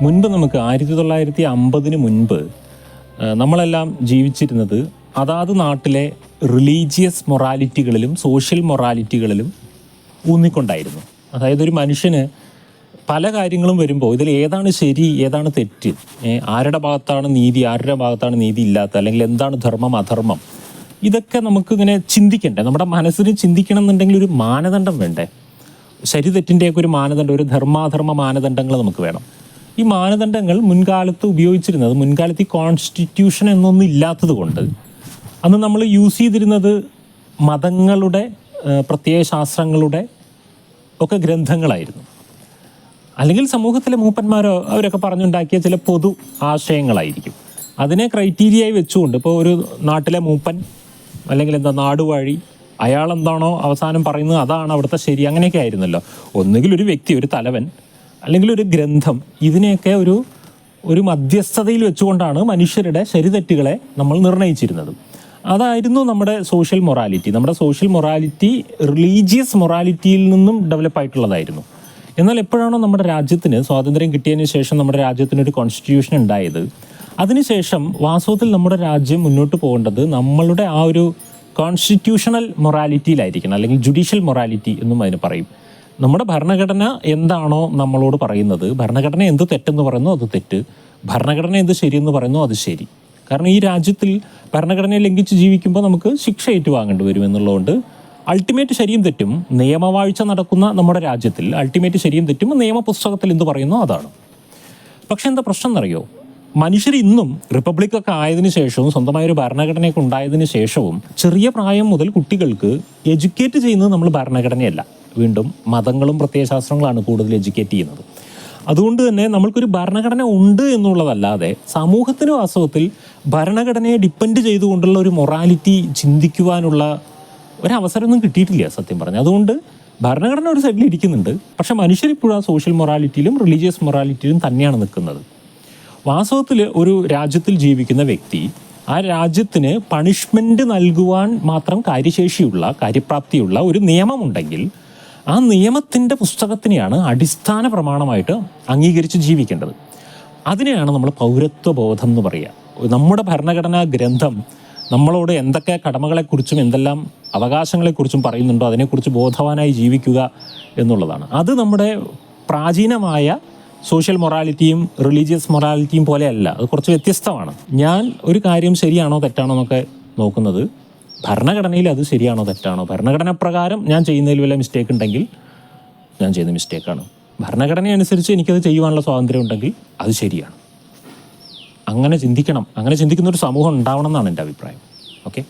മുൻപ് നമുക്ക് ആയിരത്തി തൊള്ളായിരത്തി അമ്പതിന് മുൻപ് നമ്മളെല്ലാം ജീവിച്ചിരുന്നത് അതാത് നാട്ടിലെ റിലീജിയസ് മൊറാലിറ്റികളിലും സോഷ്യൽ മൊറാലിറ്റികളിലും ഊന്നിക്കൊണ്ടായിരുന്നു. അതായത് ഒരു മനുഷ്യന് പല കാര്യങ്ങളും വരുമ്പോൾ ഇതിൽ ഏതാണ് ശരി ഏതാണ് തെറ്റ് ആരുടെ ഭാഗത്താണ് നീതി ആരുടെ ഭാഗത്താണ് നീതി ഇല്ലാത്ത അല്ലെങ്കിൽ എന്താണ് ധർമ്മം അധർമ്മം ഇതൊക്കെ നമുക്കിങ്ങനെ ചിന്തിക്കണ്ടേ? നമ്മുടെ മനസ്സിന് ചിന്തിക്കണം എന്നുണ്ടെങ്കിൽ ഒരു മാനദണ്ഡം വേണ്ടേ? ശരി തെറ്റിന്റെയൊക്കെ ഒരു മാനദണ്ഡം ഒരു ധർമാധർമ്മ മാനദണ്ഡങ്ങൾ നമുക്ക് വേണം. ഈ മാനദണ്ഡങ്ങൾ മുൻകാലത്ത് ഉപയോഗിച്ചിരുന്നത് മുൻകാലത്ത് ഈ കോൺസ്റ്റിറ്റ്യൂഷൻ എന്നൊന്നും ഇല്ലാത്തത് കൊണ്ട്. അന്ന് നമ്മൾ യൂസ് ചെയ്തിരുന്നത് മതങ്ങളുടെ പ്രത്യേക ശാസ്ത്രങ്ങളുടെ ഒക്കെ ഗ്രന്ഥങ്ങളായിരുന്നു. അല്ലെങ്കിൽ സമൂഹത്തിലെ മൂപ്പന്മാരോ അവരൊക്കെ പറഞ്ഞുണ്ടാക്കിയ ചില പൊതു ആശയങ്ങളായിരിക്കും. അതിനെ ക്രൈറ്റീരിയയായി വെച്ചുകൊണ്ട് ഇപ്പോൾ ഒരു നാട്ടിലെ മൂപ്പൻ അല്ലെങ്കിൽ എന്താ നാടുവാഴി അയാൾ എന്താണോ അവസാനം പറയുന്നത് അതാണ് അവിടുത്തെ ശരി അങ്ങനെയൊക്കെ ആയിരുന്നല്ലോ. ഒന്നുകിൽ ഒരു വ്യക്തി ഒരു തലവൻ അല്ലെങ്കിൽ ഒരു ഗ്രന്ഥം ഇതിനെയൊക്കെ ഒരു ഒരു മധ്യസ്ഥതയിൽ വെച്ചുകൊണ്ടാണ് മനുഷ്യരുടെ ശരിതെറ്റുകളെ നമ്മൾ നിർണയിച്ചിരുന്നത്. അതായിരുന്നു നമ്മുടെ സോഷ്യൽ മൊറാലിറ്റി നമ്മുടെ സോഷ്യൽ മൊറാലിറ്റി റിലീജിയസ് മൊറാലിറ്റിയിൽ നിന്നും ഡെവലപ്പ് ആയിട്ടുള്ളതായിരുന്നു. എന്നാൽ എപ്പോഴാണോ നമ്മുടെ രാജ്യത്തിന് സ്വാതന്ത്ര്യം കിട്ടിയതിന് ശേഷം നമ്മുടെ രാജ്യത്തിന് ഒരു കോൺസ്റ്റിറ്റ്യൂഷൻ ഉണ്ടായത് അതിനുശേഷം വാസ്തവത്തിൽ നമ്മുടെ രാജ്യം മുന്നോട്ട് പോകേണ്ടത് നമ്മളുടെ ആ ഒരു കോൺസ്റ്റിറ്റ്യൂഷണൽ മൊറാലിറ്റിയിലായിരിക്കണം അല്ലെങ്കിൽ ജുഡീഷ്യൽ മൊറാലിറ്റി എന്നും അതിന് പറയും. നമ്മുടെ ഭരണഘടന എന്താണോ നമ്മളോട് പറയുന്നത് ഭരണഘടന എന്ത് തെറ്റെന്ന് പറയുന്നു അത് തെറ്റ്. ഭരണഘടന എന്ത് ശരിയെന്ന് പറയുന്നു അത് ശരി. കാരണം ഈ രാജ്യത്തിൽ ഭരണഘടനയെ ലംഘിച്ച് ജീവിക്കുമ്പോൾ നമുക്ക് ശിക്ഷ ഏറ്റുവാങ്ങേണ്ടി വരും എന്നുള്ളതുകൊണ്ട് അൾട്ടിമേറ്റ് ശരിയും തെറ്റും നിയമവാഴ്ച നടക്കുന്ന നമ്മുടെ രാജ്യത്തിൽ അൾട്ടിമേറ്റ് ശരിയും തെറ്റും നിയമപുസ്തകത്തിൽ എന്ത് പറയുന്നു അതാണ്. പക്ഷെ എന്താ പ്രശ്നം എന്നറിയോ? മനുഷ്യർ ഇന്നും റിപ്പബ്ലിക് ഒക്കെ ആയതിനു ശേഷവും സ്വന്തമായ ഒരു ഭരണഘടനയൊക്കെ ഉണ്ടായതിനു ശേഷവും ചെറിയ പ്രായം മുതൽ കുട്ടികൾക്ക് എഡ്യൂക്കേറ്റ് ചെയ്യുന്നത് നമ്മൾ ഭരണഘടനയല്ല. വീണ്ടും മതങ്ങളും പ്രത്യയശാസ്ത്രങ്ങളാണ് കൂടുതൽ എഡ്യൂക്കേറ്റ് ചെയ്യുന്നത്. അതുകൊണ്ട് തന്നെ നമ്മൾക്കൊരു ഭരണഘടന ഉണ്ട് എന്നുള്ളതല്ലാതെ സമൂഹത്തിന് വാസ്തവത്തിൽ ഭരണഘടനയെ ഡിപ്പെൻഡ് ചെയ്തുകൊണ്ടുള്ള ഒരു മൊറാലിറ്റി ചിന്തിക്കുവാനുള്ള ഒരവസരമൊന്നും കിട്ടിയിട്ടില്ല സത്യം പറഞ്ഞു അതുകൊണ്ട് ഭരണഘടന ഒരു സൈഡിൽ ഇരിക്കുന്നുണ്ട്. പക്ഷെ മനുഷ്യരിപ്പോഴും ആ സോഷ്യൽ മൊറാലിറ്റിയിലും റിലീജിയസ് മൊറാലിറ്റിയിലും തന്നെയാണ് നിൽക്കുന്നത്. വാസ്തവത്തിൽ ഒരു രാജ്യത്തിൽ ജീവിക്കുന്ന വ്യക്തി ആ രാജ്യത്തിന് പണിഷ്മെന്റ് നൽകുവാൻ മാത്രം കാര്യശേഷിയുള്ള കാര്യപ്രാപ്തിയുള്ള ഒരു നിയമമുണ്ടെങ്കിൽ ആ നിയമത്തിന്റെ പുസ്തകത്തിനെയാണ് അടിസ്ഥാന പ്രമാണമായിട്ട് അംഗീകരിച്ച് ജീവിക്കേണ്ടത്. അതിനെയാണ് നമ്മൾ പൗരത്വ ബോധം എന്ന് പറയുക. നമ്മുടെ ഭരണഘടനാ ഗ്രന്ഥം നമ്മളോട് എന്തൊക്കെ കടമകളെക്കുറിച്ചും എന്തെല്ലാം അവകാശങ്ങളെക്കുറിച്ചും പറയുന്നുണ്ടോ അതിനെക്കുറിച്ച് ബോധവാനായി ജീവിക്കുക എന്നുള്ളതാണ്. അത് നമ്മുടെ പ്രാചീനമായ സോഷ്യൽ മൊറാലിറ്റിയും റിലീജിയസ് മൊറാലിറ്റിയും പോലെയല്ല. അത് കുറച്ച് വ്യത്യസ്തമാണ്. ഞാൻ ഒരു കാര്യം ശരിയാണോ തെറ്റാണോ എന്നൊക്കെ നോക്കുന്നത്. ഭരണഘടനയിൽ അത് ശരിയാണോ തെറ്റാണോ? ഭരണഘടന പ്രകാരം ഞാൻ ചെയ്യുന്നതിൽ വല്ല മിസ്റ്റേക്ക് ഉണ്ടെങ്കിൽ ഞാൻ ചെയ്യുന്ന മിസ്റ്റേക്കാണ് ഭരണഘടന അനുസരിച്ച് എനിക്കത് ചെയ്യുവാനുള്ള സ്വാതന്ത്ര്യം ഉണ്ടെങ്കിൽ അത് ശരിയാണ്. അങ്ങനെ ചിന്തിക്കണം. അങ്ങനെ ചിന്തിക്കുന്ന ഒരു സമൂഹം ഉണ്ടാവണം എന്നാണ് എന്റെ അഭിപ്രായം. ഓക്കെ